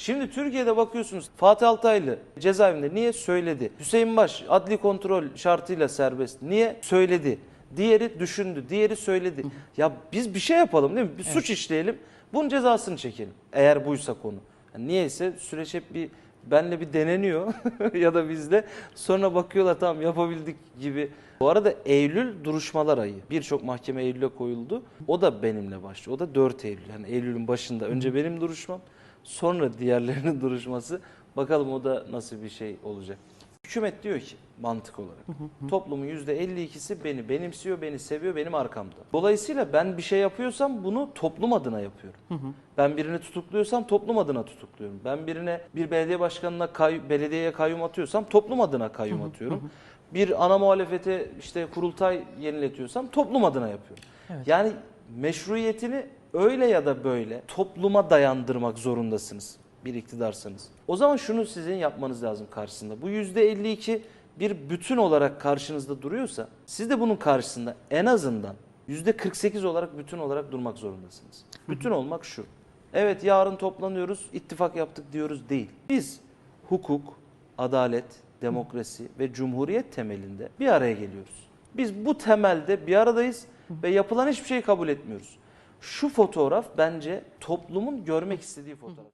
Şimdi Türkiye'de bakıyorsunuz Fatih Altaylı cezaevinde niye söyledi? Hüseyin Baş adli kontrol şartıyla serbest. Niye söyledi? Diğeri düşündü, diğeri söyledi. Ya biz bir şey yapalım değil mi? Bir suç işleyelim. Bunun cezasını çekelim. Eğer buysa konu. Yani niyeyse süreç hep bir benle bir deneniyor ya da bizde. Sonra bakıyorlar tamam yapabildik gibi. Bu arada Eylül duruşmalar ayı. Birçok mahkeme Eylül'e koyuldu. O da benimle başlıyor. O da 4 Eylül. Yani Eylül'ün başında. Önce benim duruşmam, sonra diğerlerinin duruşması. Bakalım o da nasıl bir şey olacak. Hükümet diyor ki mantık olarak toplumun %52'si beni benimsiyor, beni seviyor, benim arkamda. Dolayısıyla ben bir şey yapıyorsam bunu toplum adına yapıyorum. Ben birini tutukluyorsam toplum adına tutukluyorum. Ben birine bir belediye başkanına kay, belediyeye kayyum atıyorsam toplum adına kayyum atıyorum. Bir ana muhalefete işte kurultay yeniletiyorsam toplum adına yapıyorum. Yani meşruiyetini öyle ya da böyle topluma dayandırmak zorundasınız bir iktidarsanız. O zaman şunu sizin yapmanız lazım karşısında. Bu %52 bir bütün olarak karşınızda duruyorsa siz de bunun karşısında en azından %48 olarak bütün olarak durmak zorundasınız. Bütün olmak şu. Evet yarın toplanıyoruz, ittifak yaptık diyoruz değil. Biz hukuk, adalet, demokrasi ve cumhuriyet temelinde bir araya geliyoruz. Biz bu temelde bir aradayız ve yapılan hiçbir şeyi kabul etmiyoruz. Şu fotoğraf bence toplumun görmek istediği fotoğraf.